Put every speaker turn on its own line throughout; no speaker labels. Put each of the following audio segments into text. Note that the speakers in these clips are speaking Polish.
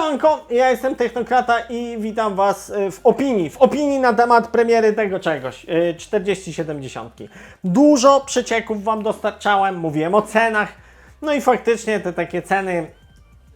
Siemanko, ja jestem Technokrata i witam Was y, w opinii, w opinii na temat premiery tego czegoś, y, 4070. Dużo przecieków Wam dostarczałem, mówiłem o cenach, no i faktycznie te takie ceny,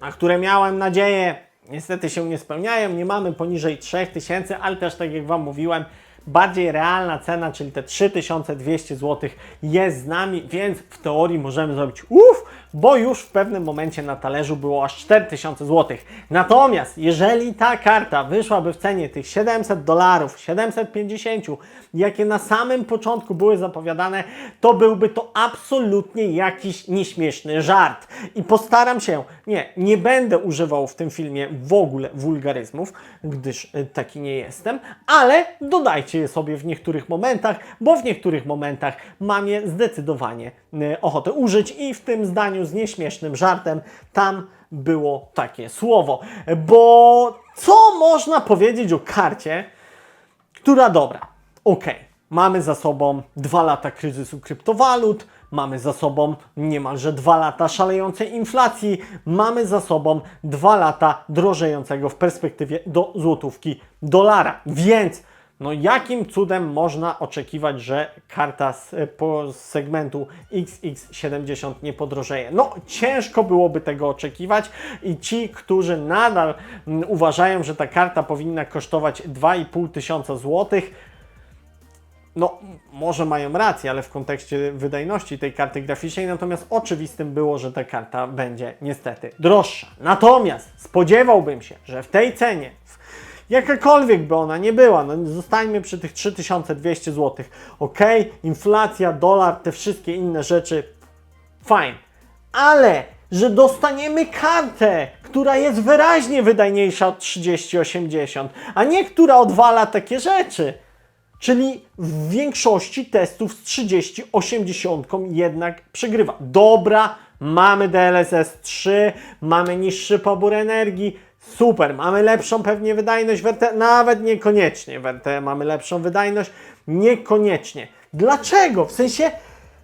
na które miałem nadzieję, niestety się nie spełniają, nie mamy poniżej 3000, ale też tak jak Wam mówiłem, bardziej realna cena, czyli te 3200 zł jest z nami, więc w teorii możemy zrobić uff, bo już w pewnym momencie na talerzu było aż 4000 zł. Natomiast jeżeli ta karta wyszłaby w cenie tych 700 dolarów, 750, jakie na samym początku były zapowiadane, to byłby to absolutnie jakiś nieśmieszny żart. I postaram się, nie, nie będę używał w tym filmie w ogóle wulgaryzmów, gdyż y, taki nie jestem, ale dodajcie je sobie w niektórych momentach, bo w niektórych momentach mam je zdecydowanie ochotę użyć i w tym zdaniu z nieśmiesznym żartem tam było takie słowo. Bo co można powiedzieć o karcie, która dobra, okej, mamy za sobą dwa lata kryzysu kryptowalut, mamy za sobą niemalże dwa lata szalejącej inflacji, mamy za sobą dwa lata drożejącego w perspektywie do złotówki dolara. Więc no jakim cudem można oczekiwać, że karta z, po, z segmentu XX70 nie podrożeje? No ciężko byłoby tego oczekiwać i ci, którzy nadal mm, uważają, że ta karta powinna kosztować 2,5 tysiąca złotych, no, może mają rację, ale w kontekście wydajności tej karty graficznej, natomiast oczywistym było, że ta karta będzie niestety droższa. Natomiast spodziewałbym się, że w tej cenie, w- jakakolwiek by ona nie była, no zostańmy przy tych 3200 zł, ok, inflacja, dolar, te wszystkie inne rzeczy, fajnie, ale że dostaniemy kartę, która jest wyraźnie wydajniejsza od 3080, a nie która odwala takie rzeczy. Czyli w większości testów z 3080 jednak przegrywa. Dobra, mamy DLSS 3, mamy niższy pobór energii, super, mamy lepszą pewnie wydajność w nawet niekoniecznie w mamy lepszą wydajność, niekoniecznie. Dlaczego? W sensie,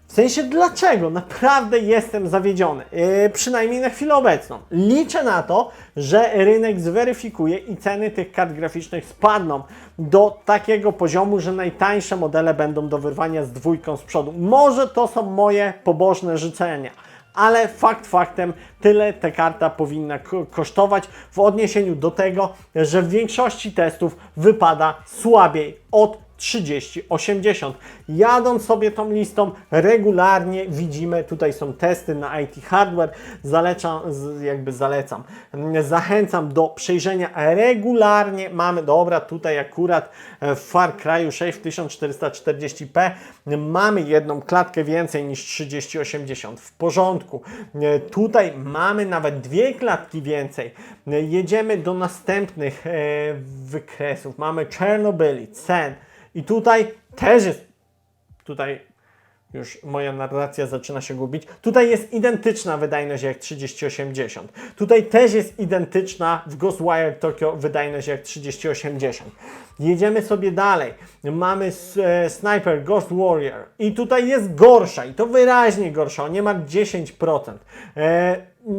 w sensie dlaczego? Naprawdę jestem zawiedziony. Yy, przynajmniej na chwilę obecną. Liczę na to, że rynek zweryfikuje i ceny tych kart graficznych spadną do takiego poziomu, że najtańsze modele będą do wyrwania z dwójką z przodu. Może to są moje pobożne życzenia. Ale fakt faktem, tyle ta karta powinna ko- kosztować w odniesieniu do tego, że w większości testów wypada słabiej od 3080. Jadąc sobie tą listą, regularnie widzimy, tutaj są testy na IT Hardware, zalecam, jakby zalecam, zachęcam do przejrzenia regularnie, mamy, dobra, tutaj akurat w Far Cry'u 6 w 1440p mamy jedną klatkę więcej niż 3080, w porządku. Tutaj mamy nawet dwie klatki więcej. Jedziemy do następnych e, wykresów, mamy Czernobyli, cen, i tutaj też jest, tutaj już moja narracja zaczyna się gubić. Tutaj jest identyczna wydajność jak 3080. Tutaj też jest identyczna w Ghostwire Tokyo wydajność jak 3080. Jedziemy sobie dalej. Mamy e, Sniper Ghost Warrior i tutaj jest gorsza i to wyraźnie gorsza, o niemal 10%. E,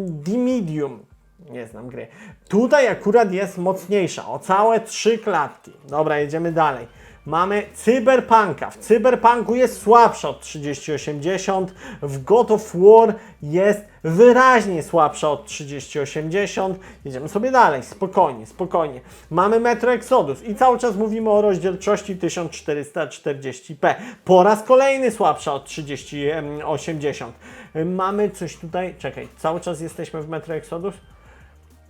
D-Medium nie znam gry. Tutaj akurat jest mocniejsza, o całe trzy klatki. Dobra, jedziemy dalej. Mamy Cyberpunka. W Cyberpunku jest słabsza od 3080. W God of War jest wyraźnie słabsza od 3080. Jedziemy sobie dalej, spokojnie, spokojnie. Mamy Metro Exodus i cały czas mówimy o rozdzielczości 1440p. Po raz kolejny słabsza od 3080. Mamy coś tutaj, czekaj, cały czas jesteśmy w Metro Exodus?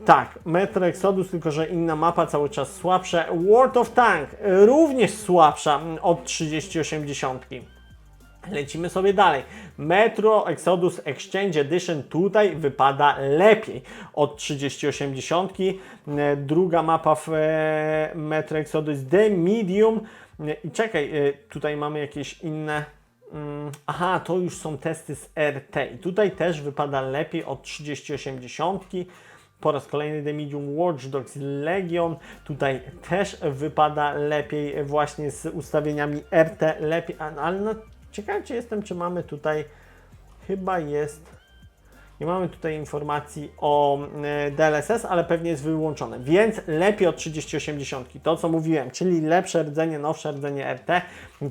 Tak, Metro Exodus, tylko że inna mapa, cały czas słabsze. World of Tank również słabsza mm, od 3080. Lecimy sobie dalej. Metro Exodus Exchange Edition tutaj wypada lepiej od 3080. E, Druga mapa w e, Metro Exodus The Medium. E, I czekaj, e, tutaj mamy jakieś inne. Mm, Aha, to już są testy z RT. I tutaj też wypada lepiej od 3080. Po raz kolejny The Medium Watch Dogs Legion. Tutaj też wypada lepiej właśnie z ustawieniami RT lepiej, ale no, ciekawy jestem, czy mamy tutaj chyba jest Nie mamy tutaj informacji o e, DLSS, ale pewnie jest wyłączone, więc lepiej od 3080. To co mówiłem, czyli lepsze rdzenie, nowsze rdzenie RT.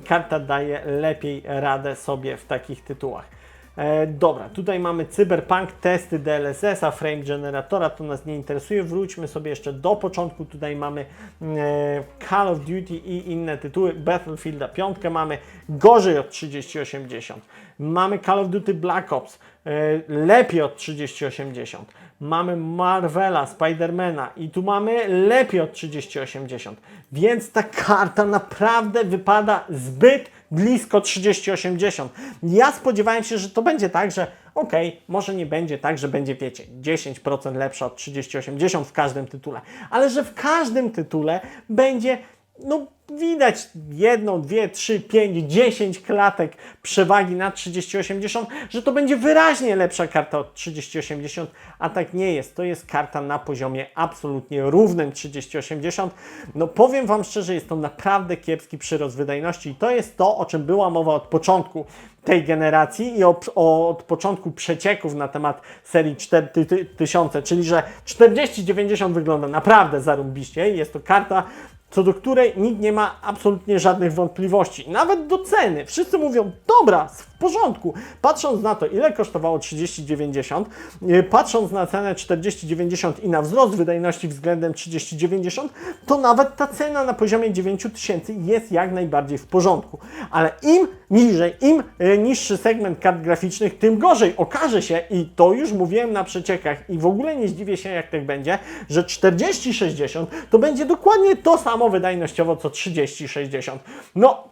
Karta daje lepiej radę sobie w takich tytułach. E, dobra, tutaj mamy Cyberpunk, testy DLSS-a, frame generatora, to nas nie interesuje. Wróćmy sobie jeszcze do początku. Tutaj mamy e, Call of Duty i inne tytuły. Battlefielda 5 mamy gorzej od 3080. Mamy Call of Duty Black Ops e, lepiej od 3080. Mamy Marvela, Spidermana i tu mamy lepiej od 3080. Więc ta karta naprawdę wypada zbyt blisko 3080. Ja spodziewałem się, że to będzie tak, że okay, może nie będzie tak, że będzie, wiecie, 10% lepsza od 3080 w każdym tytule, ale że w każdym tytule będzie, no widać jedną, dwie, trzy, pięć, dziesięć klatek przewagi na 3080, że to będzie wyraźnie lepsza karta od 3080, a tak nie jest. To jest karta na poziomie absolutnie równym 3080. No powiem Wam szczerze, jest to naprawdę kiepski przyrost wydajności i to jest to, o czym była mowa od początku tej generacji i od, od początku przecieków na temat serii 4000, czyli że 4090 wygląda naprawdę zarąbiście. Jest to karta, co do której nikt nie ma absolutnie żadnych wątpliwości. Nawet do ceny. Wszyscy mówią, dobra, porządku. Patrząc na to, ile kosztowało 3090, e, patrząc na cenę 4090 i na wzrost wydajności względem 3090, to nawet ta cena na poziomie 9000 jest jak najbardziej w porządku. Ale im niżej, im e, niższy segment kart graficznych, tym gorzej. Okaże się, i to już mówiłem na przeciekach, i w ogóle nie zdziwię się, jak tak będzie, że 4060 to będzie dokładnie to samo wydajnościowo co 3060. No,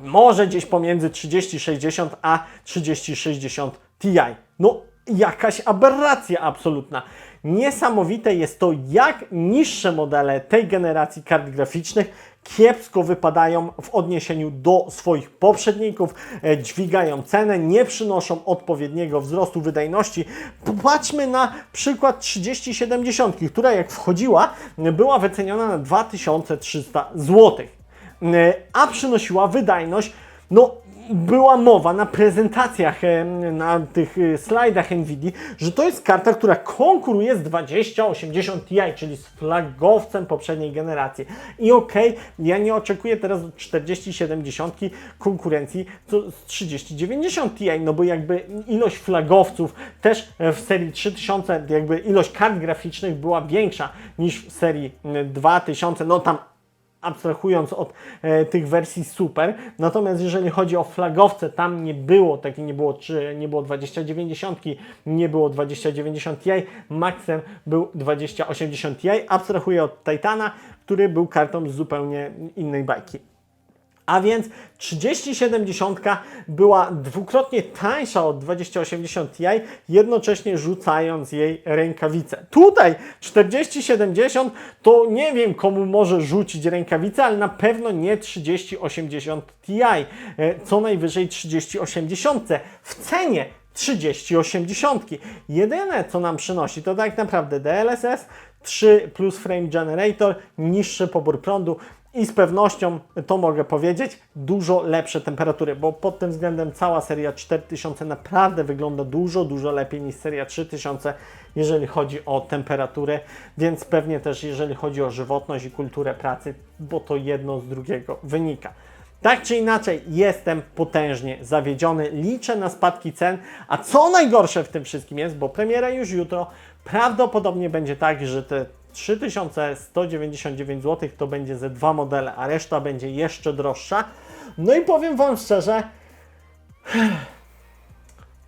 może gdzieś pomiędzy 3060 a 3060 Ti. No, jakaś aberracja absolutna. Niesamowite jest to, jak niższe modele tej generacji kart graficznych kiepsko wypadają w odniesieniu do swoich poprzedników, e, dźwigają cenę, nie przynoszą odpowiedniego wzrostu wydajności. Popatrzmy na przykład 3070, która jak wchodziła, była wyceniona na 2300 zł, e, a przynosiła wydajność no była mowa na prezentacjach, e, na tych e, slajdach NVIDIA, że to jest karta, która konkuruje z 2080 Ti, czyli z flagowcem poprzedniej generacji. I okej, okay, ja nie oczekuję teraz od 4070 konkurencji z 3090 Ti, no bo jakby ilość flagowców też w serii 3000, jakby ilość kart graficznych była większa niż w serii 2000, no tam abstrahując od e, tych wersji super. Natomiast jeżeli chodzi o flagowce, tam nie było takie, nie było, czy nie było 2090, nie było 2090 Ti, maxem był 2080 Ti. Abstrahuję od Titana, który był kartą z zupełnie innej bajki. A więc 3070 była dwukrotnie tańsza od 2080 Ti, jednocześnie rzucając jej rękawice. Tutaj 4070 to nie wiem komu może rzucić rękawice, ale na pewno nie 3080 Ti, e, co najwyżej 3080 w cenie 3080. Jedyne co nam przynosi to tak naprawdę DLSS, 3 plus frame generator, niższy pobór prądu, i z pewnością to mogę powiedzieć, dużo lepsze temperatury, bo pod tym względem cała seria 4000 naprawdę wygląda dużo, dużo lepiej niż seria 3000, jeżeli chodzi o temperaturę, więc pewnie też jeżeli chodzi o żywotność i kulturę pracy, bo to jedno z drugiego wynika. Tak czy inaczej, jestem potężnie zawiedziony, liczę na spadki cen, a co najgorsze w tym wszystkim jest, bo premiera już jutro, prawdopodobnie będzie tak, że te 3199 zł to będzie ze dwa modele, a reszta będzie jeszcze droższa. No i powiem Wam szczerze,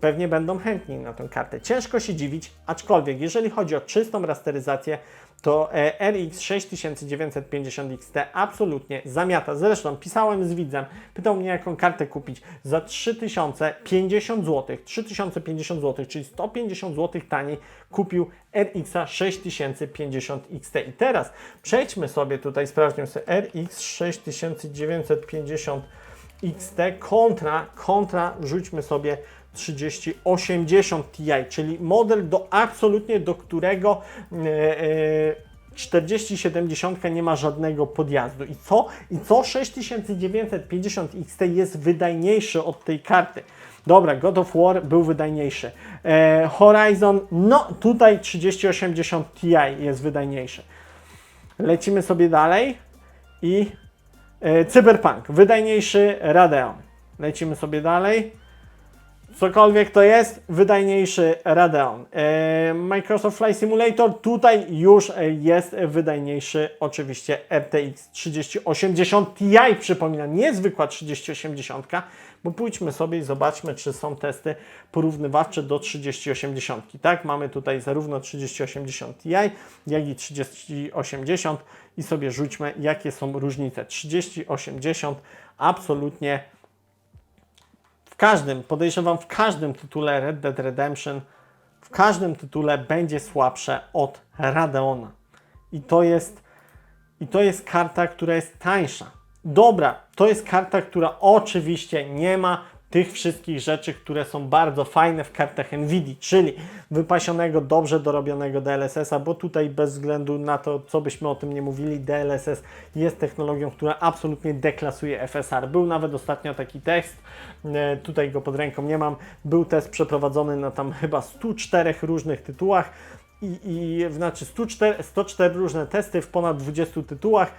pewnie będą chętni na tę kartę. Ciężko się dziwić, aczkolwiek jeżeli chodzi o czystą rasteryzację, to RX 6950 XT absolutnie zamiata. Zresztą pisałem z widzem, pytał mnie jaką kartę kupić za 3050 zł. 3050 zł, czyli 150 zł taniej kupił RX 6050 XT. I teraz przejdźmy sobie tutaj, sprawdźmy sobie RX 6950 XT kontra, kontra, rzućmy sobie 3080 Ti, czyli model do absolutnie do którego e, e, 4070 nie ma żadnego podjazdu. I co? I co 6950 XT jest wydajniejszy od tej karty? Dobra, God of War był wydajniejszy. E, Horizon, no tutaj 3080 Ti jest wydajniejszy. Lecimy sobie dalej i e, Cyberpunk, wydajniejszy Radeon. Lecimy sobie dalej. Cokolwiek to jest, wydajniejszy Radeon. E, Microsoft Flight Simulator tutaj już jest wydajniejszy oczywiście RTX 3080 Ti, przypominam, nie zwykła 3080, bo pójdźmy sobie i zobaczmy, czy są testy porównywawcze do 3080. Tak, mamy tutaj zarówno 3080 Ti, jak i 3080 i sobie rzućmy, jakie są różnice. 3080 absolutnie każdym, podejrzewam, w każdym tytule Red Dead Redemption, w każdym tytule będzie słabsze od Radeona. I to jest, i to jest karta, która jest tańsza. Dobra, to jest karta, która oczywiście nie ma tych wszystkich rzeczy, które są bardzo fajne w kartach Nvidia, czyli wypasionego, dobrze dorobionego DLSS-a, bo tutaj bez względu na to, co byśmy o tym nie mówili, DLSS jest technologią, która absolutnie deklasuje FSR. Był nawet ostatnio taki test, e, tutaj go pod ręką nie mam, był test przeprowadzony na tam chyba 104 różnych tytułach i, i znaczy 104, 104 różne testy w ponad 20 tytułach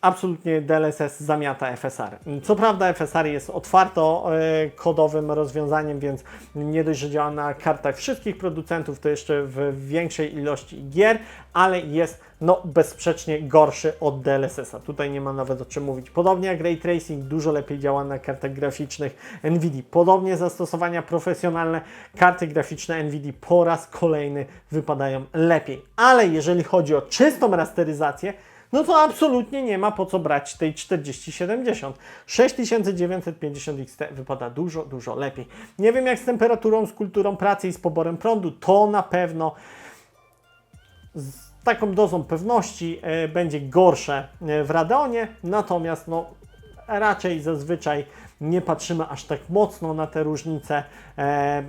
absolutnie DLSS zamiata FSR. Co prawda FSR jest otwarto e, kodowym rozwiązaniem, więc nie dość, że działa na kartach wszystkich producentów, to jeszcze w większej ilości gier, ale jest no bezsprzecznie gorszy od DLSS-a. Tutaj nie ma nawet o czym mówić. Podobnie jak Ray Tracing dużo lepiej działa na kartach graficznych NVIDIA. Podobnie zastosowania profesjonalne karty graficzne NVIDIA po raz kolejny wypadają lepiej. Ale jeżeli chodzi o czystą rasteryzację, no to absolutnie nie ma po co brać tej 4070. 6950 XT wypada dużo, dużo lepiej. Nie wiem jak z temperaturą, z kulturą pracy i z poborem prądu, to na pewno z taką dozą pewności e, będzie gorsze e, w Radeonie, natomiast no, raczej zazwyczaj nie patrzymy aż tak mocno na te różnice. E,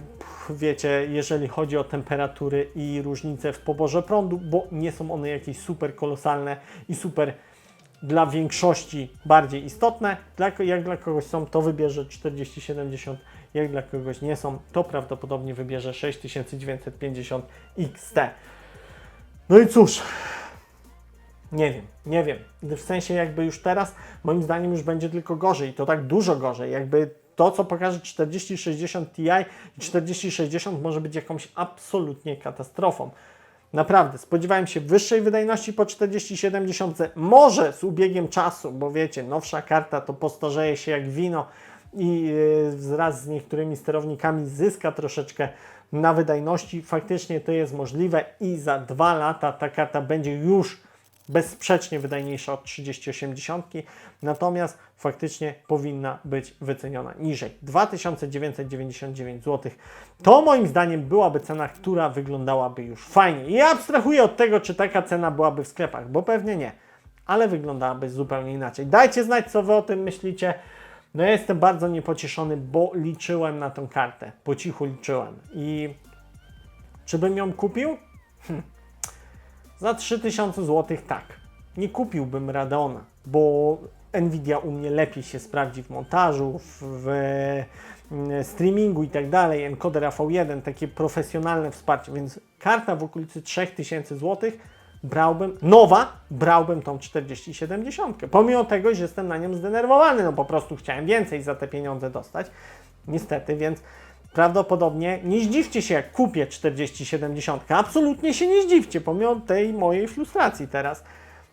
wiecie, jeżeli chodzi o temperatury i różnice w poborze prądu, bo nie są one jakieś super kolosalne i super dla większości bardziej istotne. Dla, jak dla kogoś są, to wybierze 4070, jak dla kogoś nie są, to prawdopodobnie wybierze 6950 XT. No i cóż, nie wiem, nie wiem. W sensie jakby już teraz, moim zdaniem już będzie tylko gorzej. To tak dużo gorzej. Jakby to, co pokaże 4060 Ti i 4060 może być jakąś absolutnie katastrofą. Naprawdę, spodziewałem się wyższej wydajności po 4070, może z ubiegiem czasu, bo wiecie, nowsza karta to postarzeje się jak wino i yy, wraz z niektórymi sterownikami zyska troszeczkę na wydajności. Faktycznie to jest możliwe i za dwa lata ta karta będzie już bezsprzecznie wydajniejsza od 3080, natomiast faktycznie powinna być wyceniona niżej. 2999 zł to moim zdaniem byłaby cena, która wyglądałaby już fajnie. I abstrahuję od tego, czy taka cena byłaby w sklepach, bo pewnie nie, ale wyglądałaby zupełnie inaczej. Dajcie znać, co Wy o tym myślicie. No ja jestem bardzo niepocieszony, bo liczyłem na tą kartę. Po cichu liczyłem. I czy bym ją kupił? Hm. Za 3000 zł tak. Nie kupiłbym Radeona, bo Nvidia u mnie lepiej się sprawdzi w montażu, w, w mm, streamingu i tak dalej. Encoder V1, takie profesjonalne wsparcie, więc karta w okolicy 3000 zł brałbym, nowa, brałbym tą 4070. Pomimo tego, że jestem na nią zdenerwowany, no po prostu chciałem więcej za te pieniądze dostać. Niestety, więc prawdopodobnie nie zdziwcie się, jak kupię 4070. Absolutnie się nie zdziwcie, pomimo tej mojej frustracji teraz.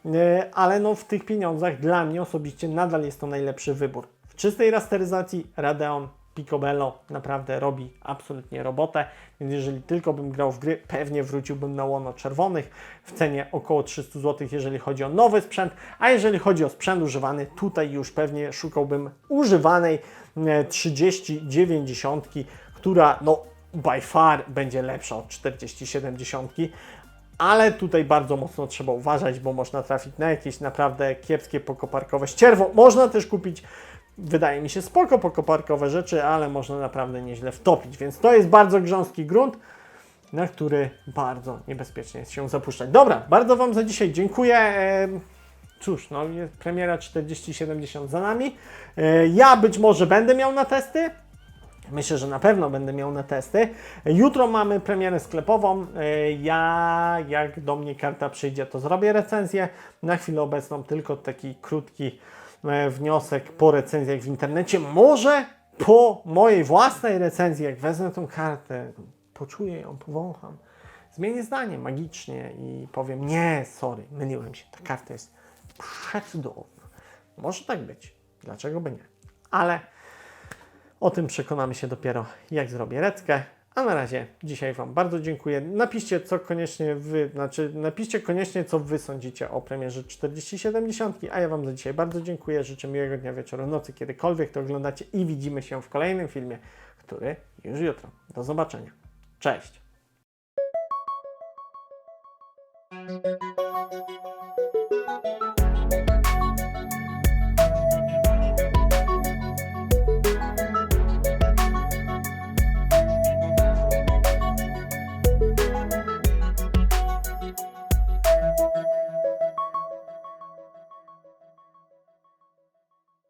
Yy, Ale no w tych pieniądzach dla mnie osobiście nadal jest to najlepszy wybór. W czystej rasteryzacji Radeon Picobello naprawdę robi absolutnie robotę, więc jeżeli tylko bym grał w gry, pewnie wróciłbym na łono czerwonych w cenie około 300 zł, jeżeli chodzi o nowy sprzęt, a jeżeli chodzi o sprzęt używany, tutaj już pewnie szukałbym używanej e, 3090, która no by far będzie lepsza od 4070, ale tutaj bardzo mocno trzeba uważać, bo można trafić na jakieś naprawdę kiepskie pokoparkowe ścierwo. Można też kupić, wydaje mi się, spoko pokoparkowe rzeczy, ale można naprawdę nieźle wtopić, więc to jest bardzo grząski grunt, na który bardzo niebezpiecznie jest się zapuszczać. Dobra, bardzo Wam za dzisiaj dziękuję. Cóż, no premiera 4070 za nami. E, Ja być może będę miał na testy, Myślę, że na pewno będę miał na testy. Jutro mamy premierę sklepową. E, Ja, jak do mnie karta przyjdzie, to zrobię recenzję. Na chwilę obecną tylko taki krótki e, wniosek po recenzjach w internecie. Może po mojej własnej recenzji, jak wezmę tą kartę, poczuję ją, powącham, zmienię zdanie magicznie i powiem nie, sorry, myliłem się, ta karta jest przecudowna. Może tak być. Dlaczego by nie? Ale o tym przekonamy się dopiero, jak zrobię reckę. A na razie dzisiaj Wam bardzo dziękuję. Napiszcie, co koniecznie Wy, znaczy napiszcie koniecznie, co Wy sądzicie o premierze 4070, a ja Wam za dzisiaj bardzo dziękuję. Życzę miłego dnia, wieczoru, nocy, kiedykolwiek to oglądacie i widzimy się w kolejnym filmie, który już jutro. Do zobaczenia. Cześć!